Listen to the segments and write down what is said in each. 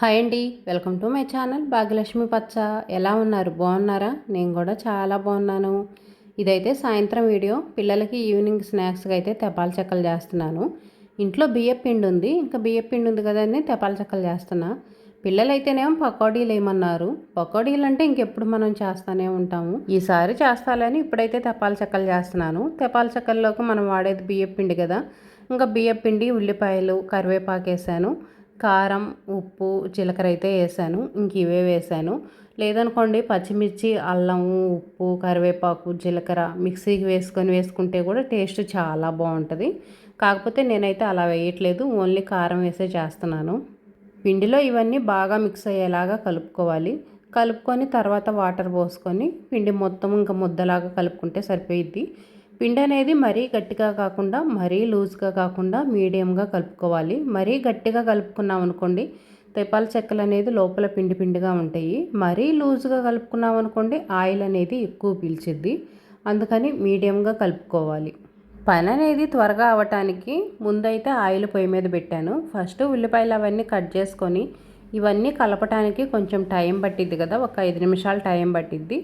Hi అండి welcome to my channel Bhagyalakshmi పచ్చ. ఎలా ఉన్నారు? బాగున్నారా? నేను కూడా చాలా బాగున్నాను. ఇదైతే సాయంత్రం వీడియో. పిల్లలకి ఈవినింగ్ స్నాక్స్గా అయితే తెపాల చెక్కలు చేస్తున్నాను. ఇంట్లో బియ్యం పిండి ఉంది. ఇంకా బియ్యం పిండి ఉంది కదండి తెపాల చెక్కలు చేస్తున్నా. పిల్లలైతేనేమో పకోడీలు ఏమన్నారు. పకోడీలు అంటే ఇంకెప్పుడు మనం చేస్తూనే ఉంటాము. ఈసారి చేస్తాలని ఇప్పుడైతే తెపాల చెక్కలు చేస్తున్నాను. తెపాల చెక్కల్లోకి మనం వాడేది బియ్యం పిండి కదా. ఇంకా బియ్యం పిండి ఉల్లిపాయలు కరివేపాకు వేసాను. కారం ఉప్పు జీలకర్ర అయితే వేసాను. ఇంక ఇవే వేసాను. లేదనుకోండి పచ్చిమిర్చి అల్లం ఉప్పు కరివేపాకు జీలకర్ర మిక్సీకి వేసుకొని వేసుకుంటే కూడా టేస్ట్ చాలా బాగుంటుంది. కాకపోతే నేనైతే అలా వేయట్లేదు. ఓన్లీ కారం వేసే చేస్తున్నాను. పిండిలో ఇవన్నీ బాగా మిక్స్ అయ్యేలాగా కలుపుకోవాలి. కలుపుకొని తర్వాత వాటర్ పోసుకొని పిండి మొత్తం ఇంకా ముద్దలాగా కలుపుకుంటే సరిపోయిద్ది. పిండి అనేది మరీ గట్టిగా కాకుండా మరీ లూజ్గా కాకుండా మీడియంగా కలుపుకోవాలి. మరీ గట్టిగా కలుపుకున్నాం అనుకోండి తెపాల చెక్కలు అనేది లోపల పిండి పిండిగా ఉంటాయి. మరీ లూజ్గా కలుపుకున్నాం అనుకోండి ఆయిల్ అనేది ఎక్కువ పీల్చిద్ది. అందుకని మీడియంగా కలుపుకోవాలి. పని అనేది త్వరగా అవ్వటానికి ముందైతే ఆయిల్ పొయ్యి మీద పెట్టాను. ఫస్ట్ ఉల్లిపాయలు అవన్నీ కట్ చేసుకొని ఇవన్నీ కలపటానికి కొంచెం టైం పట్టిద్ది కదా ఒక ఐదు నిమిషాలు టైం పట్టిద్ది.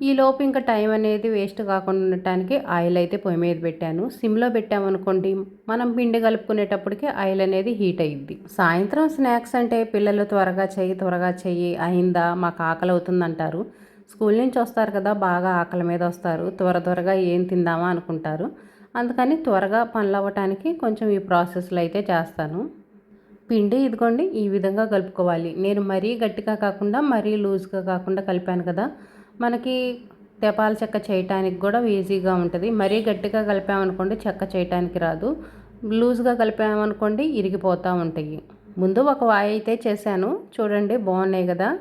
ఈ లోపు ఇంకా టైం అనేది వేస్ట్ కాకుండా ఉండటానికి ఆయిల్ అయితే పొయ్యి మీద పెట్టాను. సిమ్లో పెట్టామనుకోండి మనం పిండి కలుపుకునేటప్పటికి ఆయిల్ అనేది హీట్ అయ్యింది సాయంత్రం స్నాక్స్ అంటే పిల్లలు త్వరగా చెయ్యి త్వరగా చెయ్యి అయిందా మాకు ఆకలి అవుతుందంటారు. స్కూల్ నుంచి వస్తారు కదా బాగా ఆకలి మీద వస్తారు త్వర త్వరగా ఏం తిందామా అనుకుంటారు. అందుకని త్వరగా పనులు అవ్వటానికి కొంచెం ఈ ప్రాసెస్లో అయితే చేస్తాను. పిండి ఇదిగోండి ఈ విధంగా కలుపుకోవాలి. నేను మరీ గట్టిగా కాకుండా మరీ లూజ్గా కాకుండా కలిపాను కదా మనకి తెపాల చెక్క చేయటానికి కూడా ఈజీగా ఉంటుంది. మరీ గట్టిగా కలిపామనుకోండి చెక్క చేయటానికి రాదు. లూజ్గా కలిపామనుకోండి ఇరిగిపోతూ ఉంటాయి. ముందు ఒక వాయి అయితే చేశాను. చూడండి బాగున్నాయి కదా.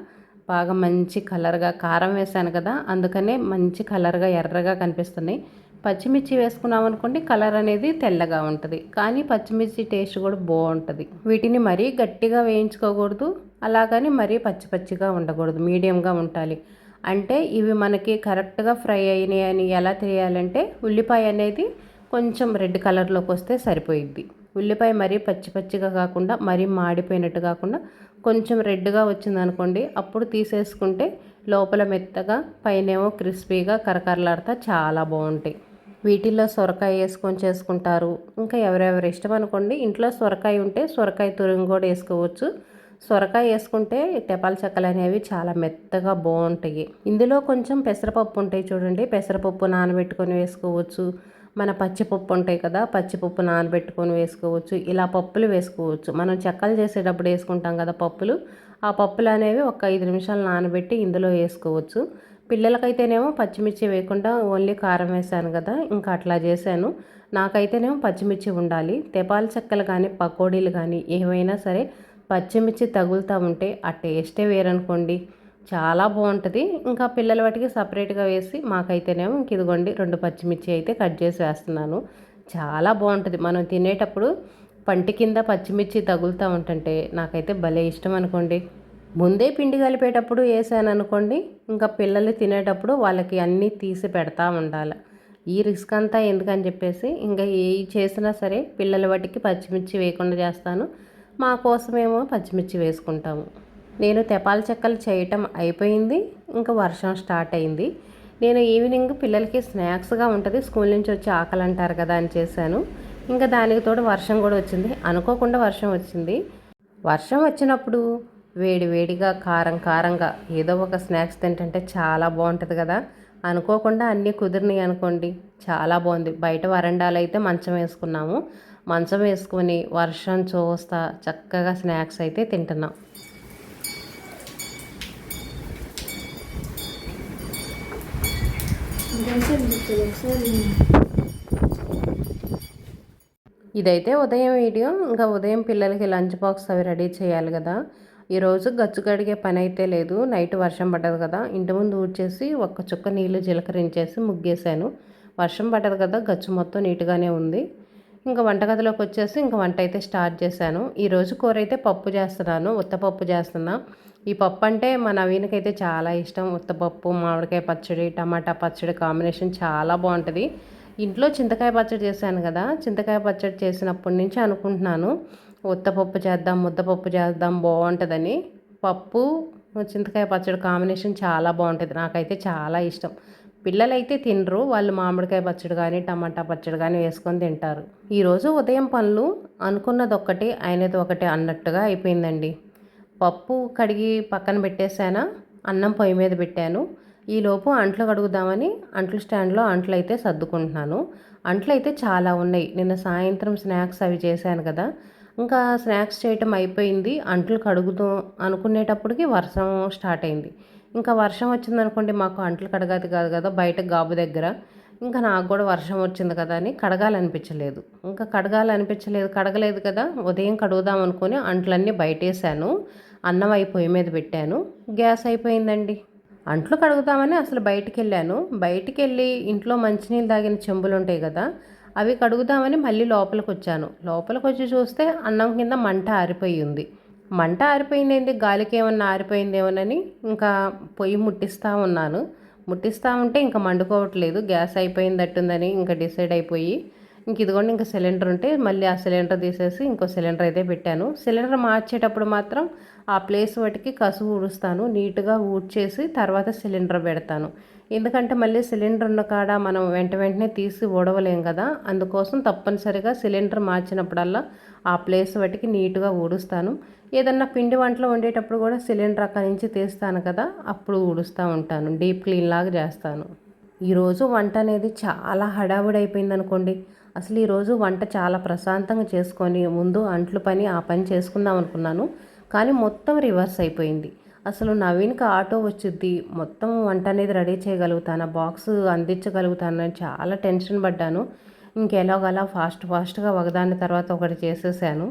బాగా మంచి కలర్గా కారం వేసాను కదా. అందుకనే మంచి కలర్గా ఎర్రగా కనిపిస్తున్నాయి పచ్చిమిర్చి వేసుకున్నాం అనుకోండి కలర్ అనేది తెల్లగా ఉంటుంది. కానీ పచ్చిమిర్చి టేస్ట్ కూడా బాగుంటుంది. వీటిని మరీ గట్టిగా వేయించుకోకూడదు. అలాగని మరీ పచ్చి పచ్చిగా ఉండకూడదు. మీడియంగా ఉండాలి. అంటే ఇవి మనకి కరెక్ట్గా ఫ్రై అయినాయి అని ఎలా తెలియాలంటే ఉల్లిపాయ అనేది కొంచెం రెడ్ కలర్లోకి వస్తే సరిపోయిద్ది. ఉల్లిపాయ మరీ పచ్చి పచ్చిగా కాకుండా మరీ మాడిపోయినట్టు కాకుండా కొంచెం రెడ్గా వచ్చిందనుకోండి అప్పుడు తీసేసుకుంటే లోపల మెత్తగా పైనేమో క్రిస్పీగా కరకరలాడుతా చాలా బాగుంటాయి. వీటిల్లో సొరకాయ వేసుకొని చేసుకుంటారు. ఇంకా ఎవరెవరి ఇష్టం అనుకోండి ఇంట్లో సొరకాయ ఉంటే సొరకాయ తురుము కూడా వేసుకోవచ్చు. సొరకాయ వేసుకుంటే తెపాల చెక్కలు అనేవి చాలా మెత్తగా బాగుంటాయి. ఇందులో కొంచెం పెసరపప్పు ఉంటాయి చూడండి. పెసరపప్పు నానబెట్టుకొని వేసుకోవచ్చు. మన పచ్చిపప్పు ఉంటాయి కదా పచ్చిపప్పు నానబెట్టుకొని వేసుకోవచ్చు. ఇలా పప్పులు వేసుకోవచ్చు. మనం చెక్కలు చేసేటప్పుడు వేసుకుంటాం కదా పప్పులు. ఆ పప్పులు అనేవి ఒక ఐదు నిమిషాలు నానబెట్టి ఇందులో వేసుకోవచ్చు. పిల్లలకైతేనేమో పచ్చిమిర్చి వేయకుండా ఓన్లీ కారం వేసాను కదా ఇంకా అట్లా చేశాను. నాకైతేనేమో పచ్చిమిర్చి ఉండాలి. తెపాల చెక్కలు కానీ పకోడీలు కానీ ఏమైనా సరే పచ్చిమిర్చి తగులుతూ ఉంటే ఆ టేస్టే వేరనుకోండి. చాలా బాగుంటుంది. ఇంకా పిల్లల వాటికి సపరేట్గా వేసి మాకైతేనేమో ఇంక ఇదిగోండి రెండు పచ్చిమిర్చి అయితే కట్ చేసి వేస్తున్నాను. చాలా బాగుంటుంది. మనం తినేటప్పుడు పంటి కింద పచ్చిమిర్చి తగులుతూ ఉంటుంటే నాకైతే భలే ఇష్టం అనుకోండి ముందే పిండి కలిపేటప్పుడు వేసాను అనుకోండి ఇంకా పిల్లలు తినేటప్పుడు వాళ్ళకి అన్నీ తీసి పెడతా ఉండాలి. ఈ రిస్క్ అంతా ఎందుకని చెప్పేసి ఇంకా ఏ చేసినా సరే పిల్లల వాటికి పచ్చిమిర్చి వేయకుండా చేస్తాను. మా కోసమేమో పచ్చిమిర్చి వేసుకుంటాము. నేను తెపాల చెక్కలు చేయటం అయిపోయింది. ఇంకా వర్షం స్టార్ట్ అయింది. నేను ఈవినింగ్ పిల్లలకి స్నాక్స్గా ఉంటుంది. స్కూల్ నుంచి వచ్చి ఆకలి అంటారు కదా అని చేశాను. ఇంకా దానికి తోడు వర్షం కూడా వచ్చింది. అనుకోకుండా వర్షం వచ్చింది. వర్షం వచ్చినప్పుడు వేడి వేడిగా కారం కారంగా ఏదో ఒక స్నాక్స్ తింటుంటే చాలా బాగుంటుంది కదా. అనుకోకుండా అన్నీ కుదిరినాయి అనుకోండి. చాలా బాగుంది. బయట వరండాలు అయితే మంచం వేసుకున్నాము. మంచం వేసుకొని వర్షం చూస్తా చక్కగా స్నాక్స్ అయితే తింటున్నాం. ఇదైతే ఉదయం వీడియో. ఇంకా ఉదయం పిల్లలకి లంచ్ బాక్స్ అవి రెడీ చేయాలి కదా. ఈరోజు గచ్చు కడిగే పని అయితే లేదు. నైట్ వర్షం పడ్డది కదా. ఇంటి ముందు ఊడ్చేసి ఒక్క చుక్క నీళ్ళు జీలకరించేసి ముగ్గేశాను. వర్షం పడ్డది కదా. గచ్చు మొత్తం నీట్గానే ఉంది. ఇంకా వంటగదిలోకి వచ్చేసి ఇంకా వంట అయితే స్టార్ట్ చేశాను. ఈరోజు కూర అయితే పప్పు చేస్తున్నాను ఉత్తపప్పు చేస్తున్నా. ఈ పప్పు అంటే మా నవీనకైతే చాలా ఇష్టం. ఉత్తపప్పు మామిడికాయ పచ్చడి టమాటా పచ్చడి కాంబినేషన్ చాలా బాగుంటుంది. ఇంట్లో చింతకాయ పచ్చడి చేశాను కదా చింతకాయ పచ్చడి చేసినప్పటి నుంచి అనుకుంటున్నాను. ఉత్తపప్పు చేద్దాం ముద్దపప్పు చేద్దాం బాగుంటుందని. పప్పు చింతకాయ పచ్చడి కాంబినేషన్ చాలా బాగుంటుంది. నాకైతే చాలా ఇష్టం. పిల్లలైతే తినరు వాళ్ళు మామిడికాయ పచ్చడి కానీ టమాటా పచ్చడి కానీ వేసుకొని తింటారు. ఈరోజు ఉదయం పనులు అనుకున్నది ఒక్కటి అయినది ఒకటి అన్నట్టుగా అయిపోయిందండి. పప్పు కడిగి పక్కన పెట్టేశానా? అన్నం పొయ్యి మీద పెట్టాను. ఈలోపు అంట్లు కడుగుదామని అంట్లు స్టాండ్లో అంట్లు అయితే సర్దుకుంటున్నాను. అంట్లు అయితే చాలా ఉన్నాయి. నిన్న సాయంత్రం స్నాక్స్ అవి చేశాను కదా. ఇంకా స్నాక్స్ చేయటం అయిపోయింది. అంట్లు కడుగుతూ అనుకునేటప్పటికి వర్షం స్టార్ట్ అయింది. ఇంకా వర్షం వచ్చిందనుకోండి మాకు అంట్లు కడగాది కాదు కదా బయట గాబు దగ్గర. ఇంకా నాకు కూడా వర్షం వచ్చింది కదా అని కడగాలనిపించలేదు. ఇంకా కడగాలనిపించలేదు కడగలేదు కదా ఉదయం కడుగుదాం అనుకుని అంట్లన్నీ బయటేసాను అన్నం అయిపోయి మీద పెట్టాను. గ్యాస్ అయిపోయిందండి. అంట్లు కడుగుతామని అసలు బయటికి వెళ్ళాను బయటికి వెళ్ళి ఇంట్లో మంచినీళ్ళు తాగిన చెంబులు ఉంటాయి కదా అవి కడుగుదామని మళ్ళీ లోపలికి వచ్చాను లోపలికి వచ్చి చూస్తే అన్నం కింద మంట ఆరిపోయి ఉంది. మంట ఆరిపోయిందేంది గాలికి ఏమన్నా ఆరిపోయిందేమోనని ఇంకా పొయ్యి ముట్టిస్తూ ఉన్నాను. ముట్టిస్తూ ఉంటే ఇంకా మండుకోవట్లేదు. గ్యాస్ అయిపోయిందట్టుందని ఇంకా డిసైడ్ అయిపోయి ఇంక ఇదిగోండి ఇంకా సిలిండర్ ఉంటే మళ్ళీ ఆ సిలిండర్ తీసేసి ఇంకో సిలిండర్ అయితే పెట్టాను. సిలిండర్ మార్చేటప్పుడు మాత్రం ఆ ప్లేస్ వాటికి కసువు ఊడుస్తాను. నీట్గా ఊడ్చేసి తర్వాత సిలిండర్ పెడతాను. ఎందుకంటే మళ్ళీ సిలిండర్ ఉన్న కాడ మనం వెంట వెంటనే తీసి ఊడవలేం కదా. అందుకోసం తప్పనిసరిగా సిలిండర్ మార్చినప్పుడల్లా ఆ ప్లేస్ వాటికి నీట్గా ఊడుస్తాను. ఏదన్నా పిండి వంటలు వండేటప్పుడు కూడా సిలిండర్ అక్కడి నుంచి తీస్తాను కదా అప్పుడు ఊడుస్తూ ఉంటాను. డీప్ క్లీన్ లాగా చేస్తాను. ఈరోజు వంట అనేది చాలా హడావుడి అయిపోయింది అనుకోండి. అసలు ఈరోజు వంట చాలా ప్రశాంతంగా చేసుకొని ముందు అంట్లు పని ఆ పని చేసుకుందాం అనుకున్నాను. కానీ మొత్తం రివర్స్ అయిపోయింది. అసలు నవీన్కి ఆటో వచ్చిద్ది. మొత్తం వంట అనేది రెడీ చేయగలుగుతాను? బాక్స్ అందించగలుగుతానని చాలా టెన్షన్ పడ్డాను. ఇంకెలాగలా ఫాస్ట్ ఫాస్ట్గా ఒకదాని తర్వాత ఒకటి చేసేసాను.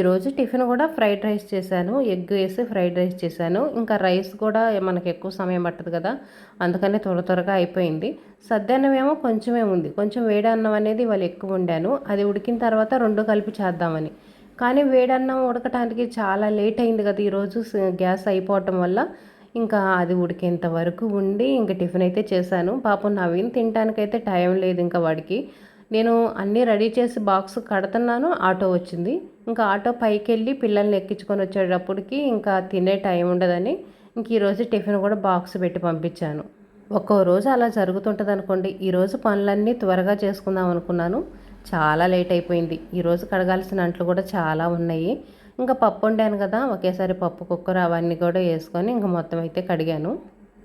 ఈరోజు టిఫిన్ కూడా ఫ్రైడ్ రైస్ చేశాను ఎగ్ వేసి ఫ్రైడ్ రైస్ చేశాను. ఇంకా రైస్ కూడా మనకు ఎక్కువ సమయం పట్టదు కదా అందుకనే త్వర త్వరగా అయిపోయింది. సద్దన్నం ఏమో కొంచెమే ఉంది కొంచెం వేడి అన్నం అనేది వాళ్ళు ఎక్కువ వండాను. అది ఉడికిన తర్వాత రెండు కలిపి చేద్దామని. కానీ వేడన్నం ఉడకటానికి చాలా లేట్ అయింది కదా ఈరోజు గ్యాస్ అయిపోవటం వల్ల. ఇంకా అది ఉడికేంత వరకు ఉండి ఇంకా టిఫిన్ అయితే చేశాను. పాపం నవీన్ తినడానికైతే టైం లేదు ఇంకా వాడికి. నేను అన్నీ రెడీ చేసి బాక్స్ కడుతున్నాను ఆటో వచ్చింది. ఇంకా ఆటో పైకి వెళ్ళి పిల్లల్ని ఎక్కించుకొని వచ్చేటప్పటికి ఇంకా తినే టైం ఉండదని ఇంక ఈరోజు టిఫిన్ కూడా బాక్స్ పెట్టి పంపించాను. ఒక్కో రోజు అలా జరుగుతుంటుంది అనుకోండి ఈరోజు పనులన్నీ త్వరగా చేసుకుందాం అనుకున్నాను. చాలా లేట్ అయిపోయింది. ఈరోజు కడగాల్సిన అంట్లు కూడా చాలా ఉన్నాయి. ఇంకా పప్పు వండాను కదా ఒకేసారి పప్పు కుక్కర్ అవన్నీ కూడా వేసుకొని ఇంకా మొత్తం అయితే కడిగాను.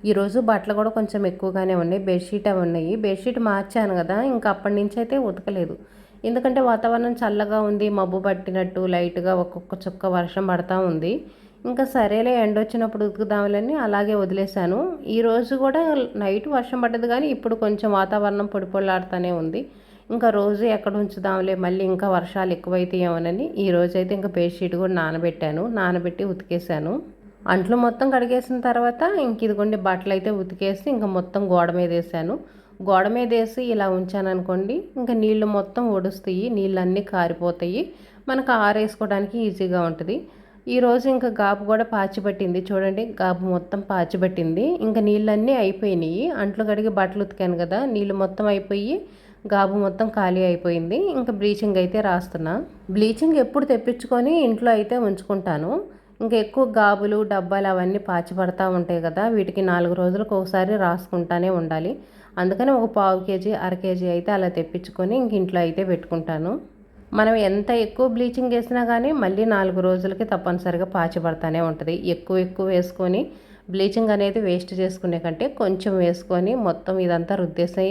ఈరోజు బట్టలు కూడా కొంచెం ఎక్కువగానే ఉన్నాయి. బెడ్షీట్ అవి ఉన్నాయి. బెడ్షీట్ మార్చాను కదా ఇంకా అప్పటి నుంచి అయితే ఉతకలేదు. ఎందుకంటే వాతావరణం చల్లగా ఉంది మబ్బు పట్టినట్టు లైట్గా ఒక్కొక్క చుక్క వర్షం పడతా ఉంది. ఇంకా సరేలే ఎండ వచ్చినప్పుడు ఉతుకుదాములని అలాగే వదిలేశాను. ఈరోజు కూడా నైట్ వర్షం పడ్డది కానీ ఇప్పుడు కొంచెం వాతావరణం పొడిపొళ్ళాడుతూనే ఉంది. ఇంకా రోజు ఎక్కడ ఉంచుదాంలే మళ్ళీ ఇంకా వర్షాలు ఎక్కువైతాయేమోనని ఈ రోజైతే అయితే ఇంకా బెడ్షీట్ కూడా నానబెట్టాను. నానబెట్టి ఉతికేసాను అంట్లు మొత్తం కడిగేసిన తర్వాత ఇంక ఇదిగోండి బట్టలు అయితే ఉతికేసి ఇంకా మొత్తం గోడ మీద వేసాను. గోడ మీద వేసి ఇలా ఉంచాను అనుకోండి ఇంకా నీళ్ళు మొత్తం ఒడుస్తాయి నీళ్ళు అన్నీ కారిపోతాయి. మనకు ఆరేసుకోవడానికి ఈజీగా ఉంటుంది. ఈరోజు ఇంకా గాబు కూడా పాచిపట్టింది చూడండి గాబు మొత్తం పాచిపట్టింది ఇంకా నీళ్ళన్నీ అయిపోయినాయి. అంట్లు కడిగి బట్టలు ఉతికాను కదా నీళ్ళు మొత్తం అయిపోయి గాబు మొత్తం ఖాళీ అయిపోయింది. ఇంకా బ్లీచింగ్ అయితే రాస్తున్నా. బ్లీచింగ్ ఎప్పుడు తెప్పించుకొని ఇంట్లో అయితే ఉంచుకుంటాను. ఇంకా ఎక్కువ గాబులు డబ్బాలు అవన్నీ పాచి పడతా ఉంటాయి కదా. వీటికి నాలుగు రోజులకు ఒకసారి రాసుకుంటానే ఉండాలి. అందుకని ఒక పావు కేజీ అర కేజీ అయితే అలా తెప్పించుకొని ఇంక ఇంట్లో అయితే పెట్టుకుంటాను. మనం ఎంత ఎక్కువ బ్లీచింగ్ వేసినా కానీ మళ్ళీ నాలుగు రోజులకి తప్పనిసరిగా పాచిపడతానే ఉంటుంది. ఎక్కువ ఎక్కువ వేసుకొని బ్లీచింగ్ అనేది వేస్ట్ చేసుకునే కంటే కొంచెం వేసుకొని మొత్తం ఇదంతా రుద్దేసి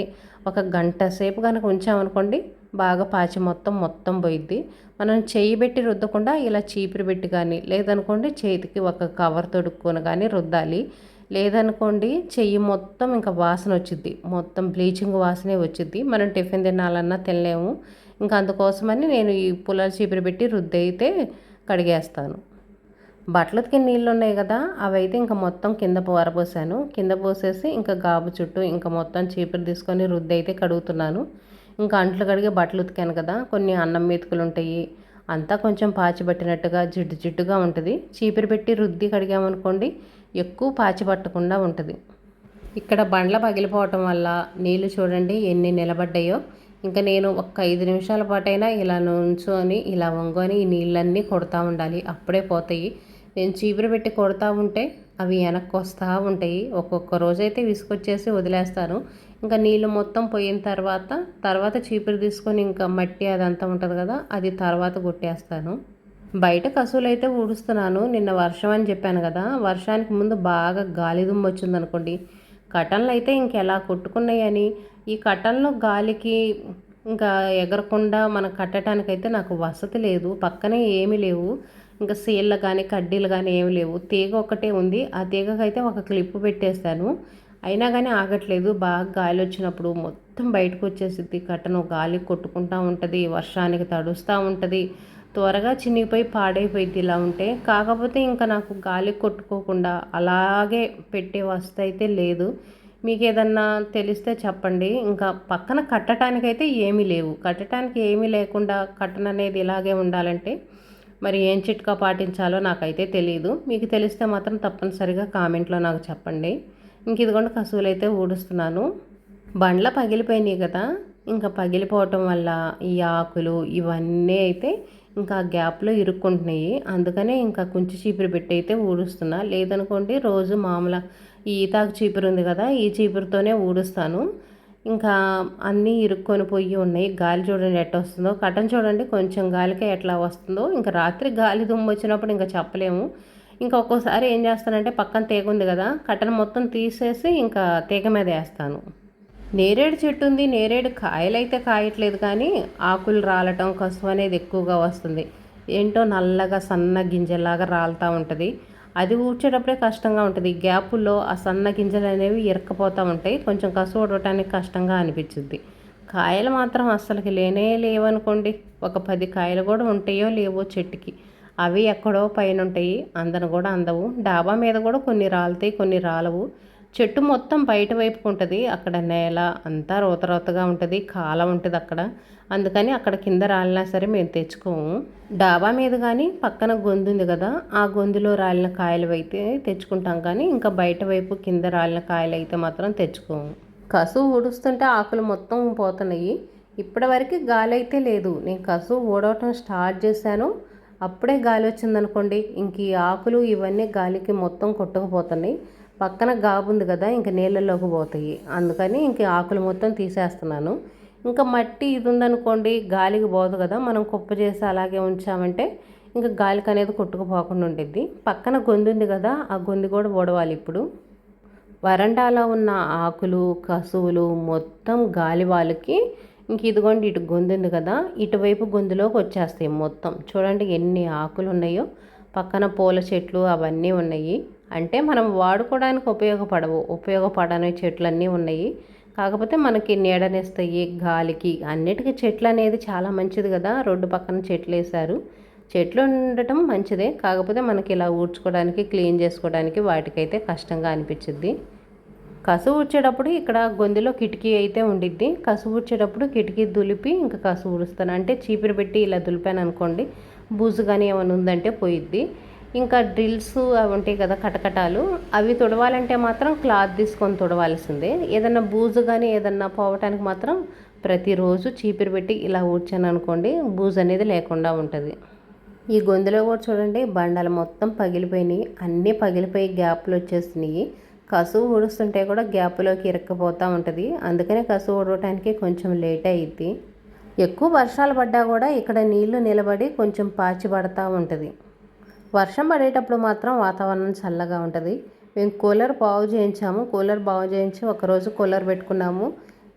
ఒక గంట సేపు కనుక ఉంచామనుకోండి బాగా పాచి మొత్తం మొత్తం పోయిద్ది. మనం చేయి పెట్టి రుద్దకుండా ఇలా చీపిరి పెట్టి కానీ లేదనుకోండి చేతికి ఒక కవర్ తొడుక్కొని కానీ రుద్దాలి. లేదనుకోండి చెయ్యి మొత్తం ఇంకా వాసన వచ్చింది మొత్తం బ్లీచింగ్ వాసనే వచ్చింది మనం టిఫిన్ తినాలన్నా తినలేము. ఇంకా అందుకోసమని నేను ఈ పుల్లల చీపిరి పెట్టి రుద్ది అయితే కడిగేస్తాను. బట్టలకి నీళ్ళు ఉన్నాయి కదా అవి అయితే ఇంకా మొత్తం కింద పోరపోసాను కింద పోసేసి ఇంకా గాబు చుట్టూ ఇంకా మొత్తం చీపురు తీసుకొని రుద్ది అయితే కడుగుతున్నాను. ఇంకా అంట్లు కడిగి బట్టలు ఉతికాను కదా కొన్ని అన్నం మెతుకులు ఉంటాయి. అంతా కొంచెం పాచి పట్టినట్టుగా జిడ్డు జిడ్డుగా ఉంటుంది. చీపురు పెట్టి రుద్ది కడిగామనుకోండి ఎక్కువ పాచి పట్టకుండా ఉంటుంది. ఇక్కడ బండ్ల పగిలిపోవటం వల్ల నీళ్ళు చూడండి ఎన్ని నిలబడ్డాయో. ఇంకా నేను ఒక ఐదు నిమిషాల పాటైనా ఇలా నుంచొని ఇలా వంగొని ఈ నీళ్ళన్నీ కొడతా ఉండాలి. అప్పుడే పోతాయి. నేను చీపురు పెట్టి కొడతా ఉంటే అవి వెనక్కి వస్తూ ఉంటాయి. ఒక్కొక్క రోజైతే విసుకొచ్చేసి వదిలేస్తాను. ఇంకా నీళ్ళు మొత్తం పోయిన తర్వాత తర్వాత చీపురు తీసుకొని ఇంకా మట్టి అదంతా ఉంటుంది కదా అది తర్వాత కొట్టేస్తాను. బయట కసువులు అయితే ఊడుస్తున్నాను. నిన్న వర్షం అని చెప్పాను కదా వర్షానికి ముందు బాగా గాలి దుమ్ము వచ్చిందనుకోండి కటన్లు అయితే ఇంకెలా కొట్టుకున్నాయని. ఈ కటన్లో గాలికి ఇంకా ఎగరకుండా మనం కట్టడానికైతే నాకు వసతి లేదు. పక్కనే ఏమీ లేవు. ఇంకా సీళ్ళు కానీ కడ్డీలు కానీ ఏమి లేవు. తీగ ఒకటే ఉంది. ఆ తీగకైతే ఒక క్లిప్ పెట్టేస్తాను. అయినా కానీ ఆగట్లేదు. బాగా గాలి వచ్చినప్పుడు మొత్తం బయటకు వచ్చేసిద్ది కట్టను గాలి కొట్టుకుంటూ ఉంటుంది. వర్షానికి తడుస్తూ ఉంటుంది. త్వరగా చినిగిపోయి పాడైపోయింది ఇలా ఉంటే. కాకపోతే ఇంకా నాకు గాలి కొట్టుకోకుండా అలాగే పెట్టే వస్తు అయితే లేదు. మీకు ఏదన్నా తెలిస్తే చెప్పండి. ఇంకా పక్కన కట్టడానికైతే ఏమీ లేవు. కట్టడానికి ఏమీ లేకుండా కట్టన అనేది ఇలాగే ఉండాలంటే మరి ఏం చిట్కా పాటించాలో నాకైతే తెలియదు మీకు తెలిస్తే మాత్రం తప్పనిసరిగా కామెంట్లో నాకు చెప్పండి. ఇంక ఇదిగోండి కసువులు అయితే ఊడుస్తున్నాను. బండ్ల పగిలిపోయినాయి కదా ఇంకా పగిలిపోవటం వల్ల ఈ ఆకులు ఇవన్నీ అయితే ఇంకా గ్యాప్లో ఇరుక్కుంటున్నాయి. అందుకనే ఇంకా కొంచెం చీపురు పెట్టి అయితే ఊడుస్తున్నా. లేదనుకోండి రోజు మామూలు ఈ ఈతాకు చీపురు ఉంది కదా ఈ చీపురుతోనే ఊడుస్తాను. ఇంకా అన్నీ ఇరుక్కొని పోయి ఉన్నాయి. గాలి చూడండి ఎట్లా వస్తుందో. కటన్ చూడండి కొంచెం గాలికే ఎట్లా వస్తుందో. ఇంకా రాత్రి గాలి దుమ్ము వచ్చినప్పుడు ఇంకా చెప్పలేము. ఇంకా ఒక్కోసారి ఏం చేస్తానంటే పక్కన తీగ ఉంది కదా కట్టను మొత్తం తీసేసి ఇంకా తీగ మీద వేస్తాను. నేరేడు చెట్టు ఉంది నేరేడు కాయలైతే కాయట్లేదు కానీ ఆకులు రాలటం కసు అనేది ఎక్కువగా వస్తుంది. ఏంటో నల్లగా సన్న గింజలాగా రాలుతూ ఉంటుంది. అది ఊడ్చేటప్పుడే కష్టంగా ఉంటుంది. గ్యాపుల్లో ఆ సన్న గింజలు అనేవి ఇరక్కపోతూ ఉంటాయి. కొంచెం కసు ఊడటానికి కష్టంగా అనిపించుద్ది కాయలు మాత్రం అస్సలకి లేనే లేవనుకోండి. ఒక పది కాయలు కూడా ఉంటాయో లేవో చెట్టుకి. అవి ఎక్కడో పైన ఉంటాయి అందను కూడా అందవు. డాబా మీద కూడా కొన్ని రాలుతాయి కొన్ని రాలవు. చెట్టు మొత్తం బయట వైపుకు ఉంటుంది అక్కడ నేల అంతా రోత రోతగా ఉంటుంది కాల ఉంటుంది అక్కడ. అందుకని అక్కడ కింద రాలినా సరే మేము తెచ్చుకోము. డాబా మీద కానీ పక్కన గొంతు ఉంది కదా ఆ గొంతులో రాలిన కాయలు అయితే తెచ్చుకుంటాం కానీ ఇంకా బయట వైపు కింద రాలిన కాయలు అయితే మాత్రం తెచ్చుకోము. కసువు ఊడుస్తుంటే ఆకులు మొత్తం పోతున్నాయి. ఇప్పటివరకు గాలి అయితే లేదు. నేను కసువు ఊడవటం స్టార్ట్ చేశాను. అప్పుడే గాలి వచ్చిందనుకోండి ఇంక ఈ ఆకులు ఇవన్నీ గాలికి మొత్తం కొట్టుకుపోతున్నాయి. పక్కన గాబుంది కదా ఇంక నీళ్ళలోకి పోతాయి. అందుకని ఇంక ఆకులు మొత్తం తీసేస్తున్నాను. ఇంకా మట్టి ఇది ఉందనుకోండి గాలికి పోదు కదా మనం కుప్ప చేసి అలాగే ఉంచామంటే ఇంకా గాలికి అనేది కొట్టుకుపోకుండా ఉండిద్ది. పక్కన గొంతు ఉంది కదా ఆ గొంది కూడా ఓడవాలి ఇప్పుడు. వరండాలో ఉన్న ఆకులు కసువులు మొత్తం గాలి వాళ్ళకి ఇంక ఇదిగోండి ఇటు గొంతుంది కదా ఇటువైపు గొంతులోకి వచ్చేస్తాయి మొత్తం. చూడండి ఎన్ని ఆకులు ఉన్నాయో పక్కన పూల చెట్లు అవన్నీ ఉన్నాయి. అంటే మనం వాడుకోవడానికి ఉపయోగపడవు ఉపయోగపడని చెట్లు అన్నీ ఉన్నాయి. కాకపోతే మనకి నీడనిస్తాయి గాలికి అన్నిటికీ చెట్లు అనేది చాలా మంచిది కదా రోడ్డు పక్కన చెట్లు వేశారు. చెట్లు ఉండటం మంచిదే కాకపోతే మనకి ఇలా ఊడ్చుకోవడానికి క్లీన్ చేసుకోవడానికి వాటికైతే కష్టంగా అనిపించింది కసు వచ్చేటప్పుడు ఇక్కడ గొంతులో కిటికీ అయితే ఉండిద్ది. కసు వచ్చేటప్పుడు కిటికీ దులిపి ఇంకా కసు ఉడుస్తాను అంటే చీపిరి పెట్టి ఇలా దులిపాను అనుకోండి బూజు కానీ ఏమైనా ఉందంటే పోయిద్ది. ఇంకా డ్రిల్స్ అవి ఉంటాయి కదా కటకటాలు అవి తుడవాలంటే మాత్రం క్లాత్ తీసుకొని తుడవాల్సిందే. ఏదన్నా బూజు కానీ ఏదన్నా పోవటానికి మాత్రం ప్రతిరోజు చీపిరి పెట్టి ఇలా ఊడ్చాను అనుకోండి బూజు అనేది లేకుండా ఉంటుంది. ఈ గొంతులో కూడా చూడండి బండలు మొత్తం పగిలిపోయినాయి. అన్నీ పగిలిపోయి గ్యాప్లు వచ్చేసినాయి. కసువు ఊడుస్తుంటే కూడా గ్యాప్లోకి ఇరక్కపోతూ ఉంటుంది. అందుకనే కసువు ఊడటానికి కొంచెం లేట్ అయ్యిద్ది ఎక్కువ వర్షాలు పడ్డా కూడా ఇక్కడ నీళ్ళు నిలబడి కొంచెం పాచి పడతా ఉంటుంది. వర్షం పడేటప్పుడు మాత్రం వాతావరణం చల్లగా ఉంటుంది. మేము కూలర్ బాగు చేయించాము. కూలర్ బాగు చేయించి ఒకరోజు కూలర్ పెట్టుకున్నాము.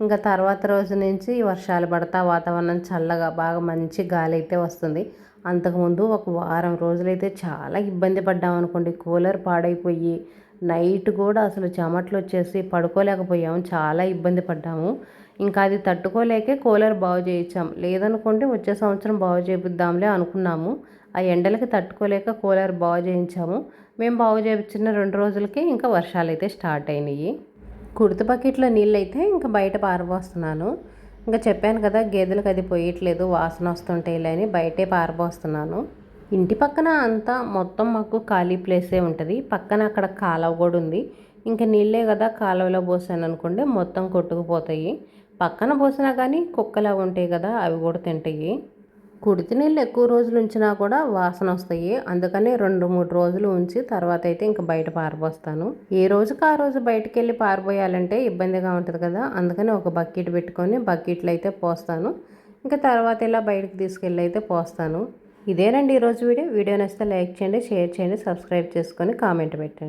ఇంకా తర్వాత రోజు నుంచి వర్షాలు పడతా వాతావరణం చల్లగా బాగా మంచి గాలి అయితే వస్తుంది. అంతకుముందు ఒక వారం రోజులైతే చాలా ఇబ్బంది పడ్డాం అనుకోండి కూలర్ పాడైపోయి నైట్ కూడా అసలు చెమట్లు వచ్చేసి పడుకోలేకపోయాము చాలా ఇబ్బంది పడ్డాము. ఇంకా అది తట్టుకోలేకే కూలర్ బాగు చేయించాం. లేదనుకోండి వచ్చే సంవత్సరం బాగు చేపిద్దాంలే అనుకున్నాము. ఆ ఎండలకి తట్టుకోలేక కూలర్ బాగు చేయించాము. మేము బాగు చేయించిన రెండు రోజులకి ఇంకా వర్షాలు అయితే స్టార్ట్ అయినాయి. కుర్త బకెట్లో నీళ్ళు అయితే ఇంకా బయట పారబోస్తున్నాను. ఇంకా చెప్పాను కదా గేదెలకు అది పోయట్లేదు వాసన వస్తుంటే అని బయటే పారబోస్తున్నాను. ఇంటి పక్కన అంతా మొత్తం మాకు ఖాళీ ప్లేసే ఉంటుంది. పక్కన అక్కడ కాలువ కూడా ఉంది. ఇంకా నీళ్ళే కదా కాలువలో పోసాను అనుకోండి మొత్తం కొట్టుకుపోతాయి. పక్కన పోసినా కానీ కుక్కలా ఉంటాయి కదా అవి కూడా తింటాయి. కుడితి నీళ్ళు ఎక్కువ రోజులు ఉంచినా కూడా వాసన వస్తాయి. అందుకని రెండు మూడు రోజులు ఉంచి తర్వాత అయితే ఇంకా బయట పారబోస్తాను. ఏ రోజుకి ఆ రోజు బయటకు వెళ్ళి పారబోయాలంటే ఇబ్బందిగా ఉంటుంది కదా అందుకని ఒక బకెట్ పెట్టుకొని బకెట్లు అయితే పోస్తాను. ఇంకా తర్వాత ఇలా బయటకు తీసుకెళ్ళి అయితే పోస్తాను. ఇదేనండి ఈరోజు వీడియో. వీడియో నచ్చితే లైక్ చేయండి షేర్ చేయండి సబ్స్క్రైబ్ చేసుకొని కామెంట్ పెట్టండి.